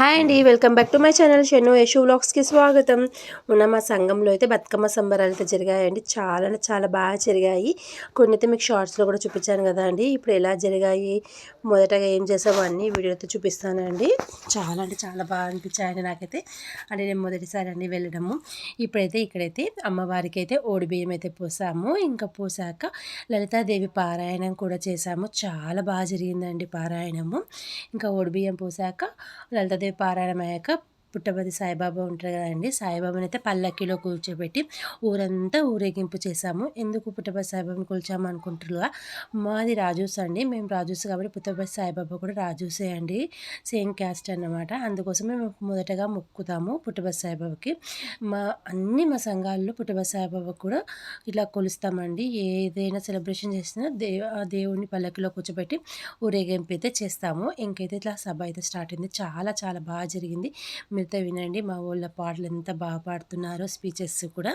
Hi అండి welcome back to my channel Shenu Yashu వ్లాగ్స్కి స్వాగతం. ఉన్న మా సంఘంలో అయితే బతుకమ్మ సంబరాలు అయితే జరిగాయండి. చాలా అంటే చాలా బాగా జరిగాయి. కొన్ని అయితే మీకు షార్ట్స్లో కూడా చూపించాను కదా అండి. ఇప్పుడు ఎలా జరిగాయి మొదటగా ఏం చేసామో అన్ని వీడియోతో చూపిస్తానండి. చాలా అంటే చాలా బాగా అనిపించాయండి నాకైతే. అంటే నేను మొదటిసారి అండి వెళ్ళడము. ఇప్పుడైతే ఇక్కడైతే అమ్మవారికి అయితే ఓడి బియ్యం అయితే పోసాము. ఇంకా పోసాక లలితాదేవి పారాయణం కూడా చేసాము. చాలా బాగా జరిగిందండి పారాయణము. ఇంకా ఓడి బియ్యం పోసాక లలితాదేవి పారాయణం అయ్యాక పుట్టపతి సాయిబాబా ఉంటారు కదండి. సాయిబాబాని అయితే పల్లకిలో కూర్చోబెట్టి ఊరంతా ఊరేగింపు చేశాము. ఎందుకు పుట్టపతి సాయిబాబాని కూల్చాము అనుకుంటున్నా మాది రాజూస్ అండి. మేము రాజూస్ కాబట్టి పుట్టపతి సాయిబాబా కూడా రాజూసే అండి. సేమ్ క్యాస్ట్ అన్నమాట. అందుకోసమే మేము మొదటగా మొక్కుతాము పుట్టపతి సాయిబాబాకి. మా అన్ని మా సంఘాల్లో పుట్టపతి సాయిబాబా కూడా ఇట్లా కొలుస్తామండి. ఏదైనా సెలబ్రేషన్ చేసినా దేవ దేవుడిని పల్లకిలో కూర్చోబెట్టి ఊరేగింపు అయితే చేస్తాము. ఇంకైతే ఇట్లా సభ అయితే స్టార్ట్ అయింది. చాలా చాలా బాగా జరిగింది. మీతో వినండి. మా ఊళ్ళో పాటలు ఎంత బాగా పాడుతున్నారో స్పీచెస్ కూడా.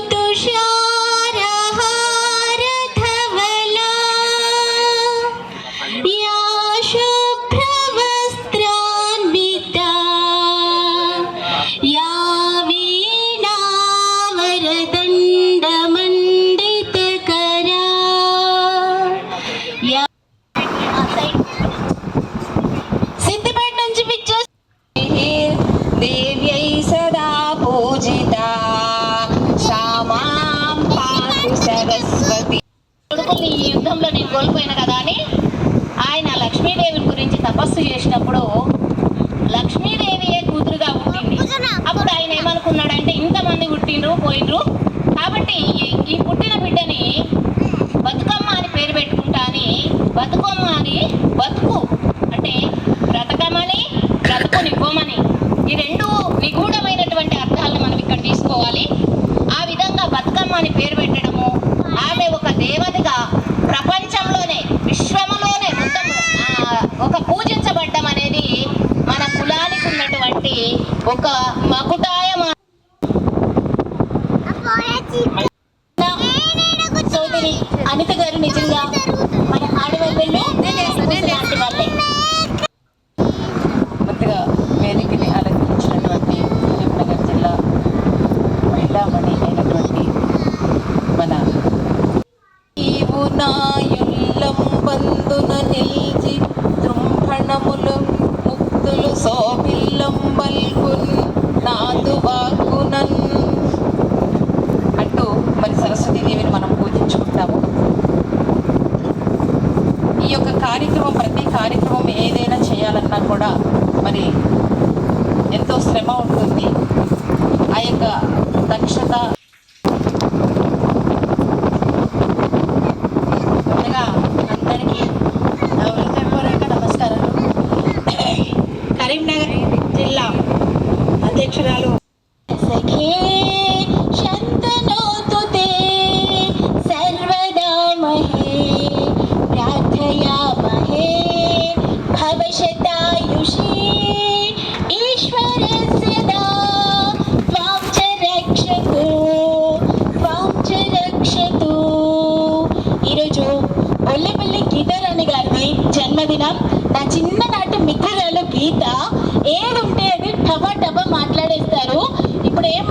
సరస్వతి ఈ యుద్ధంలో నేను కోల్పోయిన కదా అని ఆయన లక్ష్మీదేవిని గురించి తపస్సు చేసినప్పుడు లక్ష్మీదేవియే కూతురుగా పుట్టింది. అప్పుడు ఆయన ఏమనుకున్నాడంటే ఇంతమంది పుట్టిండ్రు పోయిండ్రు చేయాలన్నా కూడా మరి ఎంతో శ్రమ ఉంటుంది. ఆ యొక్క దక్షత చిన్ననాటి మిత్రురాలు గీత ఏడుంటే అది టబా టబా మాట్లాడేస్తారు. ఇప్పుడు ఏం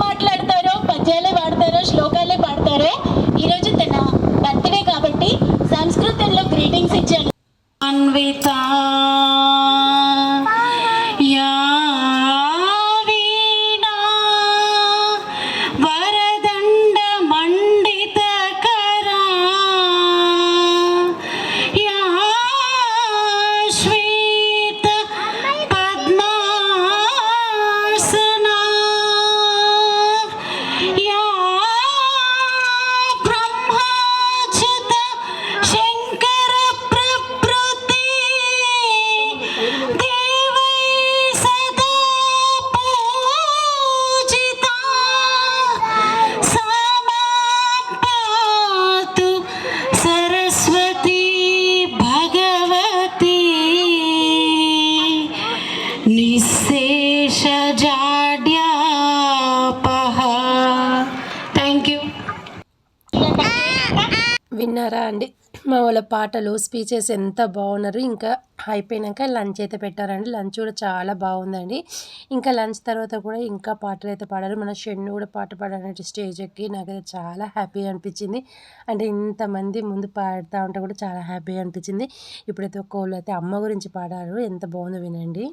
నిశేష జాడ్యాపహ థ్యాంక్ యూ విన్నారా అండి? మా వాళ్ళ పాటలు స్పీచెస్ ఎంత బాగున్నారు. ఇంకా అయిపోయినాక లంచ్ అయితే పెట్టారండి. లంచ్ కూడా చాలా బాగుందండి. ఇంకా లంచ్ తర్వాత కూడా ఇంకా పాటలు అయితే పాడారు. మన షెన్ను కూడా పాట పాడారంటే స్టేజ్ ఎక్కి నాకైతే చాలా హ్యాపీగా అనిపించింది. అంటే ఇంతమంది ముందు పాడుతూ ఉంటే కూడా చాలా హ్యాపీగా అనిపించింది. ఇప్పుడైతే ఒక్కోళ్ళు అయితే అమ్మ గురించి పాడారు. ఎంత బాగుందో వినండి.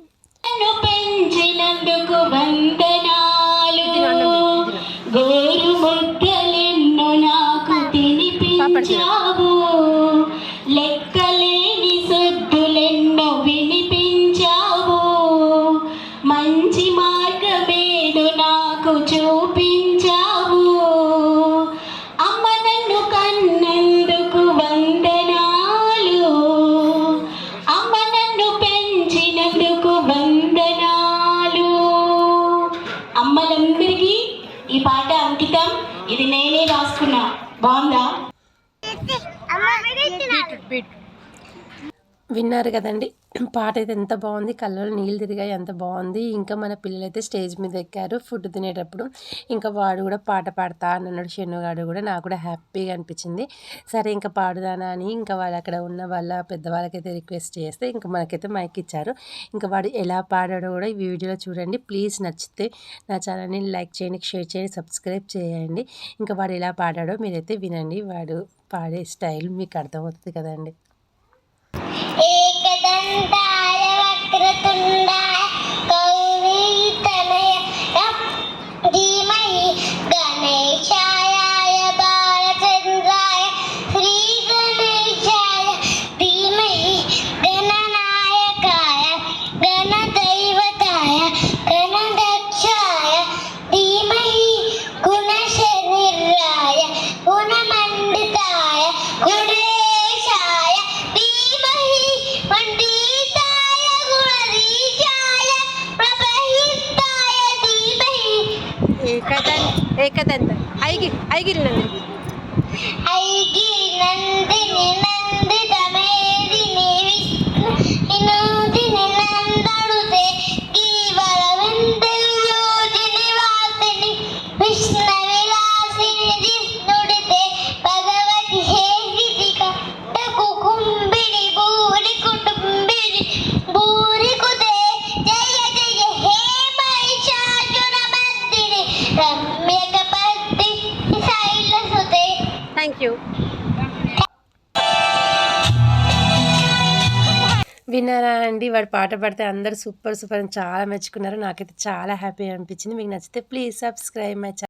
పెంచినందుకు వందనాలు. గోరు ముద్దలెన్నో నాకు తినిపించావు. లెక్కలేని సొద్దులెన్నో వినిపించావు. మంచి మార్గమేడు నాకు చూపించావు నేనే రాసుకున్నా. బాగుందా? విన్నారు కదండి. పాట అయితే ఎంత బాగుంది కళ్ళలో నీళ్ళు తిరిగాయి ఎంత బాగుంది. ఇంకా మన పిల్లలైతే స్టేజ్ మీద ఎక్కారు ఫుడ్ తినేటప్పుడు. ఇంకా వాడు కూడా పాట పాడతా అని అన్నాడు. షెన్నుగాడు కూడా నాకు కూడా హ్యాపీగా అనిపించింది. సరే ఇంకా పాడుదానా అని ఇంకా వాళ్ళు అక్కడ ఉన్న వాళ్ళ పెద్దవాళ్ళకైతే రిక్వెస్ట్ చేస్తే ఇంకా మనకైతే మైక్ ఇచ్చారు. ఇంకా వాడు ఎలా పాడాడో కూడా ఈ వీడియోలో చూడండి. ప్లీజ్ నచ్చితే నా ఛానల్ని లైక్ చేయండి షేర్ చేయండి సబ్స్క్రైబ్ చేయండి. ఇంకా వాడు ఎలా పాడాడో మీరైతే వినండి. వాడు పాడే స్టైల్ మీకు అర్థమవుతుంది కదండి. ಏಕದಂತ ಐಗಿ ಐಗಿಲ್ ನಂದು ಐಗಿ ನಂದಿನಿ విన్నారా అండి? వాడు పాట పాడితే అందరు సూపర్ సూపర్ అని చాలా మెచ్చుకున్నారు. నాకైతే చాలా హ్యాపీ అనిపించింది. మీకు నచ్చితే ప్లీజ్ సబ్స్క్రైబ్ మై ఛానల్